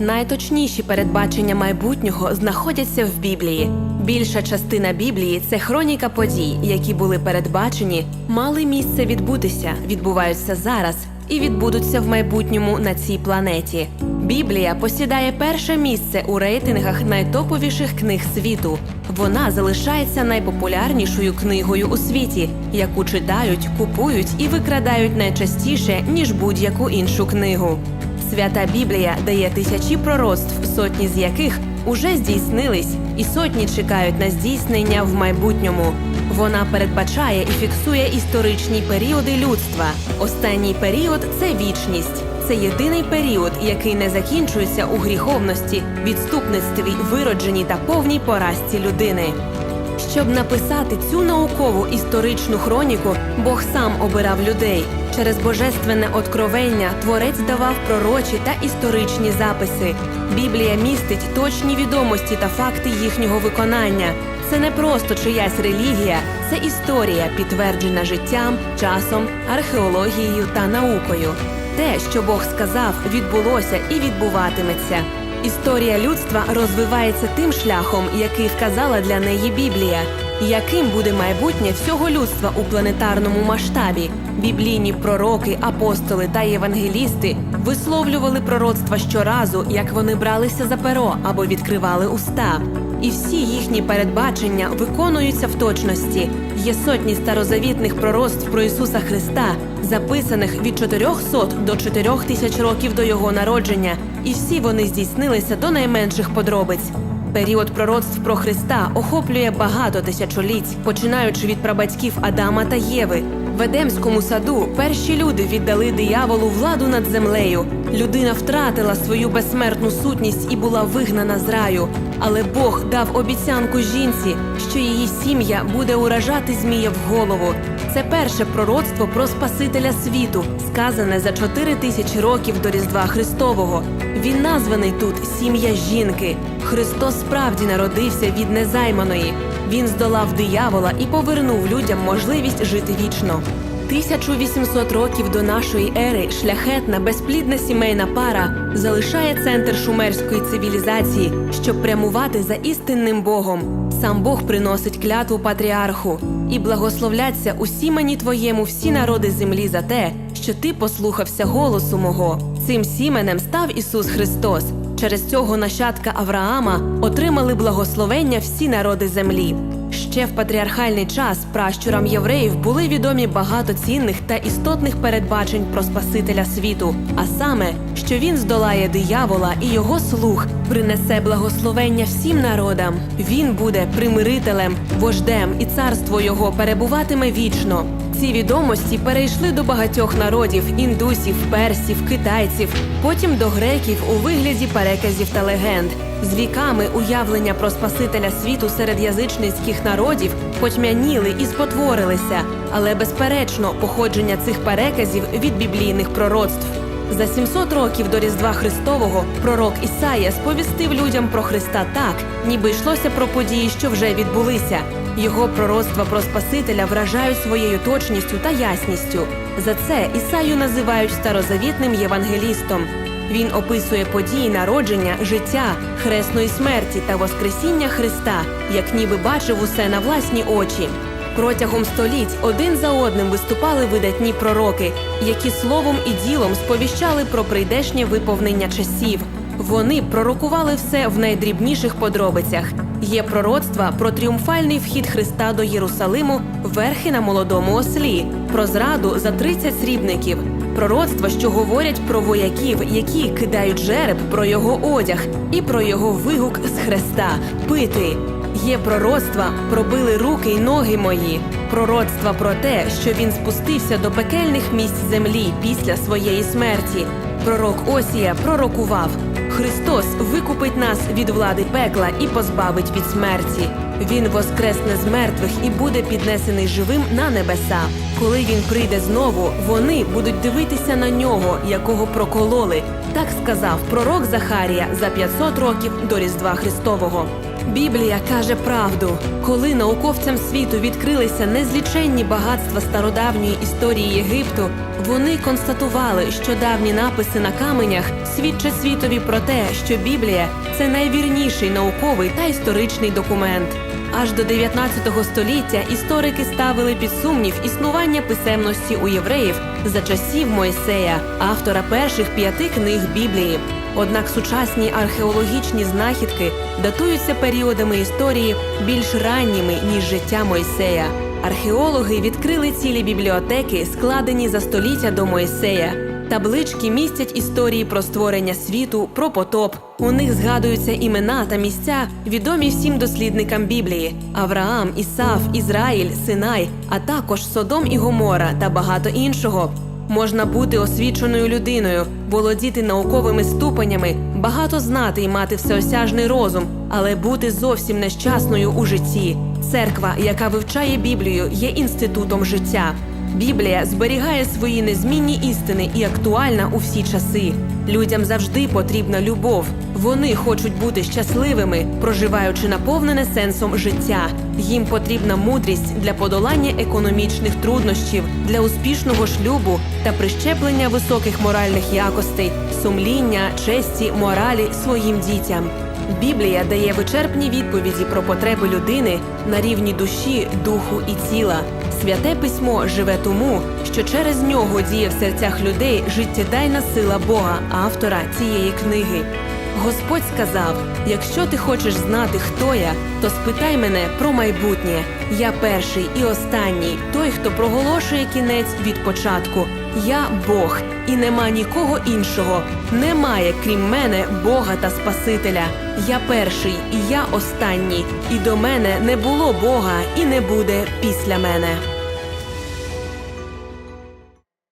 Найточніші передбачення майбутнього знаходяться в Біблії. Більша частина Біблії це хроніка подій, які були передбачені, мали місце відбутися, відбуваються зараз і відбудуться в майбутньому на цій планеті. Біблія посідає перше місце у рейтингах найтоповіших книг світу. Вона залишається найпопулярнішою книгою у світі, яку читають, купують і викрадають найчастіше ніж будь-яку іншу книгу. Свята Біблія дає тисячі пророцтв, сотні з яких уже здійснились, і сотні чекають на здійснення в майбутньому. Вона передбачає і фіксує історичні періоди людства. Останній період це вічність. Це єдиний період, який не закінчується у гріховності, відступництві, виродженні та повній поразці людини. Щоб написати цю наукову історичну хроніку, Бог сам обирав людей. Через божественне откровення творець давав пророчі та історичні записи. Біблія містить точні відомості та факти їхнього виконання. Це не просто чиясь релігія, це історія, підтверджена життям, часом, археологією та наукою. Те, що Бог сказав, відбулося і відбуватиметься. Історія людства розвивається тим шляхом, який вказала для неї Біблія. Яким буде майбутнє всього людства у планетарному масштабі? Біблійні пророки, апостоли та євангелісти висловлювали пророцтва щоразу, як вони бралися за перо або відкривали уста. І всі їхні передбачення виконуються в точності. Є сотні старозавітних пророцтв про Ісуса Христа, записаних від 400 до 4000 років до його народження, і всі вони здійснилися до найменших подробиць. Період пророцтв про Христа охоплює багато тисячоліть, починаючи від прабатьків Адама та Єви. В Едемському саду перші люди віддали дияволу владу над землею. Людина втратила свою безсмертну сутність і була вигнана з раю. Але Бог дав обіцянку жінці, що її сім'я буде уражати змія в голову. Це перше пророцтво про Спасителя світу, сказане за чотири тисячі років до Різдва Христового. Він названий тут сім'я жінки. Христос справді народився від незайманої. Він здолав диявола і повернув людям можливість жити вічно. 1800 років до нашої ери шляхетна безплідна сімейна пара залишає центр шумерської цивілізації, щоб прямувати за істинним Богом. Сам Бог приносить клятву патріарху і благословляться усі мені твоєму всі народи землі за те, що ти послухався голосу мого. Цим сіменем став Ісус Христос. Через цього нащадка Авраама отримали благословення всі народи землі. Ще в патріархальний час пращурам євреїв були відомі багато цінних та істотних передбачень про Спасителя світу, а саме, що він здолає диявола і його слуг, принесе благословення всім народам. Він буде примирителем, вождем, і царство його перебуватиме вічно. Ці відомості перейшли до багатьох народів індусів, персів, китайців, потім до греків у вигляді переказів та легенд. З віками уявлення про Спасителя світу серед язичницьких народів потьмяніли і спотворилися, але безперечно походження цих переказів від біблійних пророцтв. За 700 років до Різдва Христового пророк Ісая сповістив людям про Христа так, ніби йшлося про події, що вже відбулися. Його пророцтва про Спасителя вражають своєю точністю та ясністю. За це Ісаю називають старозавітним євангелістом. Він описує події народження, життя, хресної смерті та Воскресіння Христа, як ніби бачив усе на власні очі. Протягом століть один за одним виступали видатні пророки, які словом і ділом сповіщали про прийдешнє виповнення часів. Вони пророкували все в найдрібніших подробицях. Є пророцтва про тріумфальний вхід Христа до Єрусалиму верхи на молодому ослі, про зраду за 30 срібників, пророцтва, що говорять про вояків, які кидають жереб про його одяг, і про його вигук з хреста пити. Є пророцтва пробили руки й ноги мої, пророцтва про те, що він спустився до пекельних місць землі після своєї смерті. Пророк Осія пророкував: Христос викупить нас від влади пекла і позбавить від смерті. Він воскресне з мертвих і буде піднесений живим на небеса. Коли він прийде знову, вони будуть дивитися на нього, якого прокололи. Так сказав пророк Захарія за 500 років до Різдва Христового. Біблія каже правду, коли науковцям світу відкрилися незліченні багатства стародавньої історії Єгипту, вони констатували, що давні написи на каменях свідчать світові про те, що Біблія це найвірніший науковий та історичний документ. Аж до 19 століття історики ставили під сумнів існування писемності у євреїв за часів Мойсея, автора перших п'яти книг Біблії. Однак сучасні археологічні знахідки датуються періодами історії більш ранніми ніж життя Мойсея. Археологи відкрили цілі бібліотеки, складені за століття до Мойсея. Таблички містять історії про створення світу, про потоп. У них згадуються імена та місця, відомі всім дослідникам Біблії: Авраам, Ісав, Ізраїль, Синай, а також Содом і Гомора та багато іншого. Можна бути освіченою людиною, володіти науковими ступенями, багато знати і мати всеосяжний розум, але бути зовсім нещасною у житті. Церква, яка вивчає Біблію, є інститутом життя. Біблія зберігає свої незмінні істини і актуальна у всі часи. Людям завжди потрібна любов. Вони хочуть бути щасливими, проживаючи наповнене сенсом життя. Їм потрібна мудрість для подолання економічних труднощів, для успішного шлюбу та прищеплення високих моральних якостей, сумління, честі, моралі своїм дітям. Біблія дає вичерпні відповіді про потреби людини на рівні душі, духу і тіла. Святе письмо живе тому, що через нього діє в серцях людей життєдайна сила Бога, автора цієї книги. Господь сказав: якщо ти хочеш знати, хто я, то спитай мене про майбутнє. Я перший і останній, той, хто проголошує кінець від початку. Я Бог, і нема нікого іншого. Немає, крім мене, Бога та Спасителя. Я перший і я останній, і до мене не було Бога, і не буде після мене.